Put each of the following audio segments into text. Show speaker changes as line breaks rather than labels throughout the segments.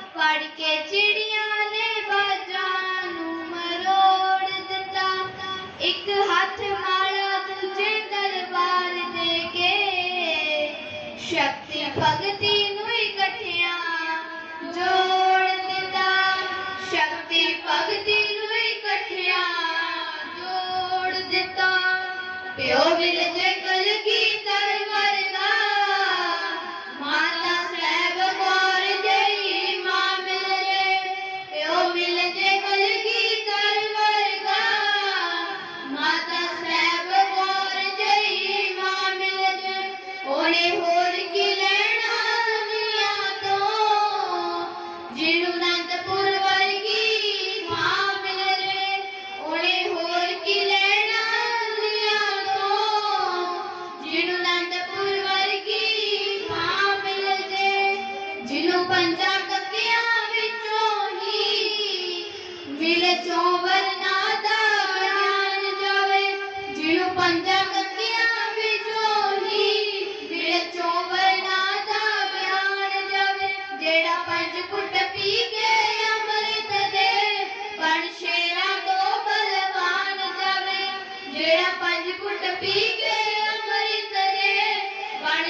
ਫੜ ਕੇ ਚਿੜੀਆਂ ਨੇ ਬਾਜਾਂ ਨੂੰ ਮਰੋੜ ਦਿੱਤਾ। ਇੱਕ ਹੱਥ ਮਾਲਾ ਦੂਜੇ ਦਰਬਾਰ ਦੇ ਕੇ। ਸ਼ਕਤੀ ਭਗਤੀ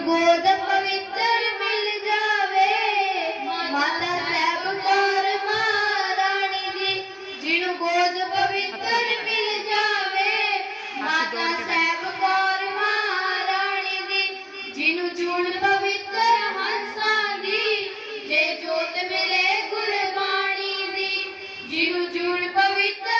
ਗੋਦ ਪਵਿੱਤਰ ਮਿਲ ਜਾਵੇ। ਮਾਤਾ ਸਹਿਬ ਕੌਰ ਮਹਾਰਾਣੀ ਦੀ ਜਿਹਨੂੰ ਗੋਦ ਪਵਿੱਤਰ ਮਿਲ ਜਾਵੇ। ਮਾਤਾ ਸਹਿਬ ਕੌਰ ਮਹਾਰਾਣੀ ਦੀ ਜਿਹਨੂੰ ਜੂਣ ਪਵਿੱਤਰ ਹੰਸਾਂ ਦੀ, ਜੇ ਜੋਤ ਮਿਲੇ ਗੁਰਬਾਣੀ ਦੀ, ਜਿਹਨੂੰ ਜੂਣ ਪਵਿੱਤਰ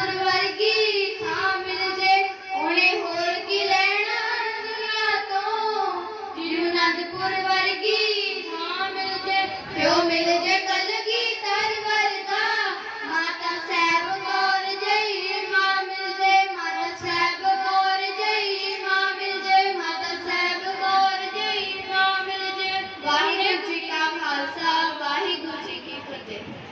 पूर्व